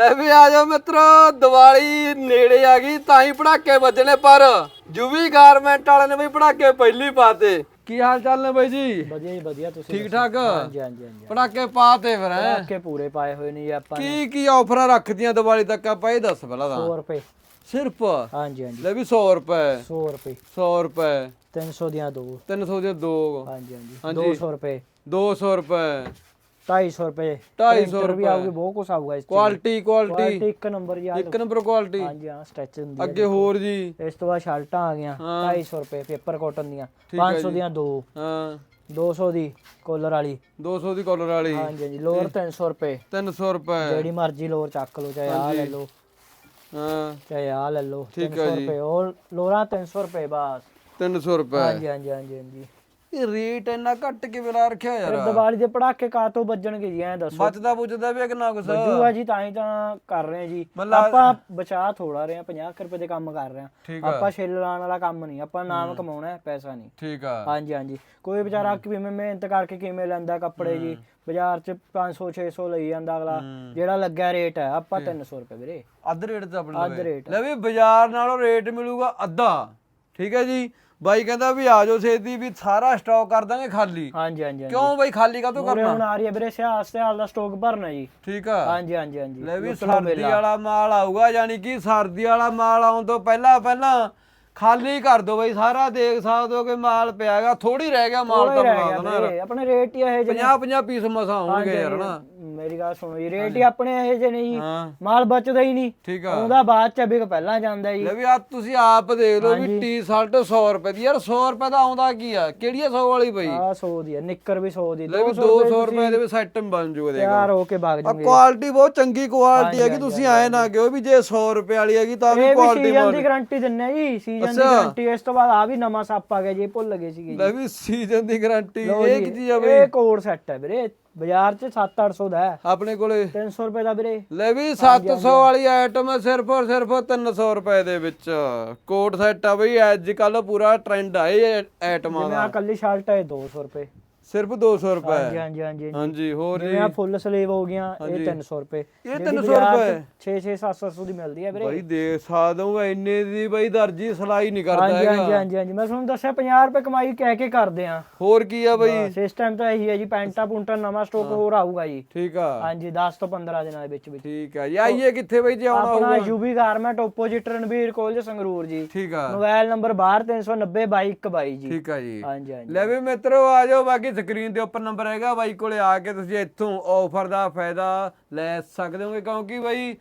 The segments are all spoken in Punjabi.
ਲੈ ਵੀ ਆ ਜਾਓ ਮਿੱਤਰੋ ਦੀਵਾਲੀ ਨੇੜੇ ਆ ਗਈ ਤਾਂ ਹੀ ਪੜਾਕੇ ਵੱਜਣੇ ਪਰ। ਜੁਵੀ ਗਾਰਮੈਂਟ ਵਾਲਿਆਂ ਨੇ ਵੀ ਪੜਾਕੇ ਪਹਿਲੀ ਪਾਤੇ। ਕੀ ਹਾਲ ਚਾਲ ਨੇ ਬਾਈ ਜੀ? ਵਧੀਆ ਜੀ ਵਧੀਆ ਤੁਸੀਂ ਠੀਕ ਠਾਕ? ਹਾਂਜੀ ਹਾਂਜੀ ਹਾਂਜੀ। ਪੜਾਕੇ ਪਾਤੇ ਫਿਰ ਹੈਂ? ਕੇ ਪੂਰੇ ਪਾਏ ਹੋਏ ਨੇ ਜੀ ਆਪਾਂ ਕੀ ਕੀ ਆਫਰਾਂ ਰੱਖਦੀਆਂ ਦੀਵਾਲੀ ਤੱਕ ਆਪਾਂ ਇਹ ਦੱਸ ਪਹਿਲਾਂ 100 ਤਾਂ ਰੁਪਏ। ਸਿਰਫ? ਹਾਂਜੀ ਹਾਂਜੀ। ਲੈ ਵੀ 100 ਰੁਪਏ। 100 ਰੁਪਏ। 100 ਰੁਪਏ। 300 ਦੀਆਂ ਦੋ। 300 ਦੇ ਦੋ। ਹਾਂਜੀ ਹਾਂਜੀ। 200 ਰੁਪਏ। 200 ਰੁਪਏ। 250 ਰੁਪਏ। 250 Printer ਵੀ ਰੁਪਏ। ਆਊਗੀ ਬਹੁਤ ਕੁਝ ਆਊਗਾ ਇਸ ਚ ਕੁਆਲਿਟੀ ਕੁਆਲਿਟੀ ਇੱਕ ਨੰਬਰ ਯਾਰ ਇੱਕ ਨੰਬਰ ਕੁਆਲਿਟੀ ਹਾਂਜੀ ਹਾਂ ਸਟ੍ਰੈਚ ਹੁੰਦੀ ਅੱਗੇ ਹੋਰ ਜੀ। ਇਸ ਤੋਂ ਬਾਅਦ ਸ਼ਰਟਾਂ ਆ ਗਈਆਂ ਹਾਂ। 250 ਰੁਪਏ ਪੇਪਰ ਕਾਟਨ ਦੀਆਂ। ਠੀਕ ਹੈ 500 ਜੀ। ਦੀਆਂ ਦੋ। ਹਾਂ। 200 ਦੀ ਕੋਲਰ ਵਾਲੀ। 200 ਦੀ ਕਾਲਰ ਵਾਲੀ। ਹਾਂਜੀ ਹਾਂਜੀ। ਲੋਅਰ 300 ਰੁਪਏ। 300 ਰੁਪਏ। ਜਿਹੜੀ ਮਰਜ਼ੀ ਲੋਅਰ ਚੱਕ ਲਓ ਚਾਹੇ ਆ ਲੈ ਲਓ। ਹਾਂ। ਚਾਹੇ ਆ ਲੈ ਲਓ। ਠੀਕ 300 ਹੈ ਜੀ। ਰੁਪਏ। ਉਹ ਲੋਰਾਂ 300 ਰੁਪਏ ਬਸ। 300 ਰੁਪਏ। ਹਾਂਜੀ ਹਾਂਜੀ ਹਾਂਜੀ ਹਾਂਜੀ। ਇਹ ਰੇਟ ਇੰਨਾ ਘੱਟ ਕਿਵੇਂ ਲਾ ਰੱਖਿਆ ਫਿਰ ਯਾਰ ਦੀਵਾਲੀ ਦੇ ਪੜਾਕੇ ਕਾਤੋਂ ਵੱਜਣਗੇ ਜੀ ਐਂ ਦੱਸੋ। ਬਚਦਾ ਬੁਝਦਾ ਵੀ ਹੈ ਕਿੰਨਾ ਕੁਛ ਵੱਜੂਗਾ ਜੀ ਤਾਂ ਹੀ ਤਾਂ ਕਰ ਰਹੇ ਜੀ। ਮਤਲਬ- ਆਪਾਂ ਬਚਾ ਥੋੜਾ ਰਹੇ ਹਾਂ 50 ਕੁ ਰੁਪਏ ਦੇ ਕੰਮ ਕਰ ਰਹੇ ਠੀਕ ਆ। ਆਪਾਂ ਛਿੱਲ ਲਾਉਣ ਵਾਲਾ ਕੰਮ ਨਹੀਂ ਆਪਾਂ ਨਾਮ ਕਮਾਉਣਾ ਹੈ ਪੈਸਾ ਨਹੀਂ। ਠੀਕ ਆ। ਹਾਂਜੀ ਹਾਂਜੀ। ਕੋਈ ਵਿਚਾਰਾ ਕਿਵੇਂ ਮਿਹਨਤ ਕਰਕੇ ਕਿਵੇਂ ਲੈਂਦਾ ਕੱਪੜੇ ਜੀ ਬਾਜ਼ਾਰ 'ਚ 500 600 ਲਈ ਜਾਂਦਾ ਅਗਲਾ ਜਿਹੜਾ ਲੱਗਿਆ ਰੇਟ ਹੈ ਆਪਾਂ 300 ਰੁਪਏ ਵੀਰੇ। ਅੱਧ ਰੇਟ ਤੇ ਆਪਣੇ ਅੱਧ ਲਵੇ। ਰੇਟ। ਲੈ ਵੀ ਬਾਜ਼ਾਰ ਨਾਲੋਂ ਰੇਟ ਮਿਲੂਗਾ ਅੱਧਾ। ਠੀਕ ਹੈ ਜੀ। ਬਾਈ ਕਹਿੰਦਾ ਵੀ ਆ ਜਾਓ ਛੇਤੀ ਵੀ ਸਾਰਾ ਸਟਾਕ ਕਰ ਦਾਂਗੇ ਖਾਲੀ। ਹਾਂਜੀ ਹਾਂਜੀ ਕਿਉਂ ਬਾਈ ਖਾਲੀ ਉਰੇ ਕਰਨਾ? ਹੁਣ ਆ ਰਹੀ ਹੈ ਵੀਰੇ ਸਿਆਲ ਸਿਆਲ ਦਾ ਸਟਾਕ ਭਰਨਾ ਜੀ। ਠੀਕ ਆ। ਹਾਂਜੀ ਹਾਂਜੀ ਹਾਂਜੀ। ਲੈ ਵੀ ਸਰਦੀ। ਵਾਲਾ ਮਾਲ ਆਊਗਾ ਯਾਨੀ ਕਿ ਸਰਦੀ ਵਾਲਾ ਮਾਲ ਆਉਣ ਤੋਂ ਪਹਿਲਾਂ ਪਹਿਲਾਂ ਖਾਲੀ ਕਰ ਦੋ ਬਈ ਸਾਰਾ ਦੇਖ ਸਕਦੇ ਹੋ ਕਿ ਮਾਲ ਪਿਆ ਹੈਗਾ ਥੋੜੀ ਰਹਿ ਗਿਆ ਮਾਲ ਤਾਂ ਬਣਾ ਦੇਣਾ ਆਪਣੇ ਰੇਟ ਹੀ ਇਹ ਜਿਹੇ 50 50 ਪੀਸ ਮਸਾ ਹੋਣਗੇ ਯਾਰ ਨਾ ਮੇਰੀ ਗੱਲ ਸੁਣੋ ਜੀ ਰੇਟ ਹੀ ਆਪਣੇ ਇਹ ਜਿਹੇ ਨਹੀਂ ਹਾਂ। ਮਾਲ ਬਚਦਾ ਹੀ ਨਹੀਂ। ਠੀਕ ਆ। ਬਾਅਦ ਚ ਬਿਕ ਪਹਿਲਾਂ ਜਾਂਦਾ ਜੀ। ਲੈ ਵੀ ਆ ਤੁਸੀਂ ਆਪ ਦੇਖ ਲਓ ਵੀ ਟੀ-ਸ਼ਰਟ 100 ਰੁਪਏ ਦੀ। ਯਾਰ 100 ਰੁਪਏ ਦਾ ਆਉਂਦਾ ਕੀ ਆ? ਕਿਹੜੀ ਆ 100 ਵਾਲੀ ਬਈ? ਆ 100 ਦੀ ਹੈ ਨਿੱਕਰ ਵੀ 100 ਦੀ। ਲੈ ਵੀ 200 ਰੁਪਏ ਦੇ ਵੀ ਸੈੱਟ ਬਣ ਜੂਗਾ ਦੇਖੋ ਤਿਆਰ ਹੋ ਕੇ ਆ ਜੂਗੇ। ਕੁਆਲਿਟੀ ਬਹੁਤ ਚੰਗੀ ਕੁਆਲਿਟੀ ਹੈਗੀ ਤੁਸੀਂ ਆਏ ਨਾ ਕਿਉਂ ਵੀ ਜੇ 100 ਰੁਪਏ ਵਾਲੀ ਹੈਗੀ ਤਾਂ ਵੀ ਕੁਆਲਿਟੀ ਸੀਜ਼ਨ ਦੀ ਗਾਰੰਟੀ ਦਿੰਨੇ ਆ ਜੀ। ਸੀਜ਼ਨ ਦੀ ਗਾਰੰਟੀ ਇਸ ਤੋਂ ਬਾਅਦ ਆ ਵੀ ਨਵਾਂ ਸੱਪ ਆ ਗਿਆ ਜੀ ਭੁੱਲ ਗਏ ਸੀਗੇ ਜੀ। ਲੈ ਵੀ ਸੀਜ਼ਨ ਦੀ ਗਾਰੰਟੀ ਇਹ ਜੀ, ਕੀ ਚੀਜ਼ ਆ ਬਈ? ਇਹ ਕੋਡ ਸੈੱਟ ਹੈ ਵੀਰੇ। ਬਾਜ਼ਾਰ ਚ 7-800 ਦਾ ਹੈ। ਆਪਣੇ ਕੋਲੇ 300 ਰੁਪਏ ਦਾ ਵੀਰੇ। ਲੈ ਵੀ 700 ਵਾਲੀ ਆਈਟਮ ਸਿਰਫ ਔਰ ਸਿਰਫ 300 ਰੁਪਏ ਦੇ ਵਿੱਚ। ਕੋਟ ਸੈੱਟ ਆ ਬਈ ਅੱਜ ਕੱਲ ਪੂਰਾ ਟ੍ਰੈਂਡ ਆ ਇਹ ਆਈਟਮਾਂ ਜਿਵੇਂ ਦਾ। ਆ ਕੱਲੀ ਸ਼ਰਟ ਹੈ 200 ਰੁਪਏ। ਸਿਰਫ 200 ਹਾਂਜੀ ਰੁਪਏ। ਹਾਂਜੀ ਹਾਂਜੀ ਹਾਂਜੀ। ਹਾਂਜੀ। ਹੋਰ ਜੀ? ਜਿਵੇਂ ਆ ਫੁੱਲ ਸਲੀਵ ਹੋ ਗਈਆਂ ਇਹ 300 ਰੁਪਏ। ਇਹ 300 ਰੁਪਏ? 6 6 700 ਦੀ ਮਿਲਦੀ ਹੈ ਵੀਰੇ। ਬਈ ਦੇਖ ਸਕਦਾ ਹਾਂ ਇੰਨੇ ਦੀ ਬਈ ਦਰਜੀ ਸਲਾਈ ਨਹੀਂ ਕਰਦਾ ਹਾਂਜੀ ਹਾਂਜੀ ਹੈਗਾ। ਹਾਂਜੀ ਹਾਂਜੀ ਮੈਂ ਤੁਹਾਨੂੰ ਦੱਸਿਆ 50 ਰੁਪਏ ਕਮਾਈ ਕਹਿ ਕੇ ਕਰਦੇ ਆ। ਹੋਰ ਕੀ ਆ ਬਈ? ਇਸ ਟਾਈਮ ਤਾਂ ਇਹੀ ਹੈ ਜੀ ਪੈਂਟਾ ਪੁੰਟਾ ਨਵਾਂ ਸਟਾਕ ਹੋਰ ਆਊਗਾ ਜੀ। ਠੀਕ ਆ। ਹਾਂਜੀ 10 ਤੋਂ 15 ਦਿਨਾਂ ਦੇ ਵਿੱਚ ਵਿੱਚ। ਠੀਕ ਆ ਜੀ। ਆਈਏ ਕਿੱਥੇ ਬਈ ਜੇ ਆਉਣਾ ਆਪਣਾ ਹੋਊਗਾ? UB garment opposite Ranbir college Sangrur ਜੀ। ਠੀਕ ਆ। ਮੋਬਾਈਲ ਨੰਬਰ 12390 ਜੀ। ਠੀਕ ਆ ਜੀ। ਹਾਂਜੀ ਹਾਂਜੀ। ਲੈ ਵੀ ਮਿੱਤਰੋ ਆ ਜਾਓ ਬਾਕੀ ਸਕਰੀਨ ਦੇ ਉੱਪਰ ਨੰਬਰ ਹੈਗਾ ਬਾਈ ਕੋਲੇ ਆ ਕੇ ਤੁਸੀਂ ਇੱਥੋਂ ਆਫਰ ਦਾ ਫਾਇਦਾ ਲੈ ਸਕਦੇ ਹੋਗੇ ਕਿਉਂਕਿ ਬਾਈ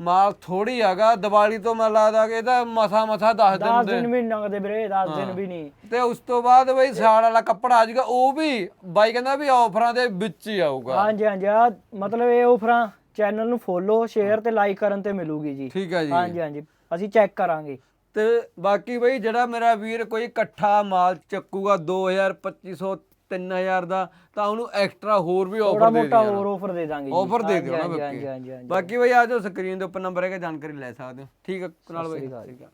ਮਾਲ ਥੋੜੀ ਹੈਗਾ ਦੀਵਾਲੀ ਤੋਂ ਮੈਂ ਲੱਗਦਾ ਕਿ ਇਹਦਾ ਮਸਾ ਮਸਾ 10 ਦਿਨ 10 ਦਿਨ ਵੀ ਨੀ ਲੰਘਦੇ ਵੀਰੇ 10 ਦਿਨ ਵੀ ਨਹੀਂ ਤੇ ਉਸ ਤੋਂ ਬਾਅਦ ਬਈ ਸਿਆਲ ਵਾਲਾ ਕੱਪੜਾ ਆ ਜਾਊਗਾ ਉਹ ਵੀ ਬਾਈ ਕਹਿੰਦਾ ਵੀ ਆਫਰਾਂ ਦੇ ਵਿੱਚ ਹੀ ਆਊਗਾ। ਹਾਂਜੀ ਹਾਂਜੀ ਆ ਮਤਲਬ ਇਹ ਆਫਰਾਂ ਚੈਨਲ ਨੂੰ ਫੋਲੋ ਸ਼ੇਅਰ ਤੇ ਲਾਈਕ ਕਰਨ ਤੇ ਮਿਲੂਗੀ ਜੀ। ਠੀਕ ਆ ਜੀ। ਹਾਂਜੀ ਹਾਂਜੀ ਅਸੀਂ ਚੈੱਕ ਕਰਾਂਗੇ। ਤੇ ਬਾਕੀ ਬਈ ਜਿਹੜਾ ਮੇਰਾ ਵੀਰ ਕੋਈ ਇਕੱਠਾ ਮਾਲ ਚੱਕੂਗਾ 2000 2500 3000 ਦਾ ਤਾਂ ਉਹਨੂੰ ਐਕਸਟਰਾ ਹੋਰ ਵੀ ਥੋੜਾ ਆਫਰ ਦੇ ਮੋਟਾ ਦੇਣਾ। ਹੋਰ ਆਫਰ ਦੇ ਦਾਂਗੇ ਆਫਰ ਦੇ ਦਿਓ ਨਾ ਬਾਕੀ। ਬਾਕੀ ਬਈ ਆ ਜਾਓ ਸਕਰੀਨ ਦੇ ਉੱਪਰ ਨੰਬਰ ਹੈਗਾ ਜਾਣਕਾਰੀ ਲੈ ਸਕਦੇ ਹੋ। ਠੀਕ ਹੈ ਕੁਨਾਲ ਬਾਈ। ਠੀਕ ਹੈ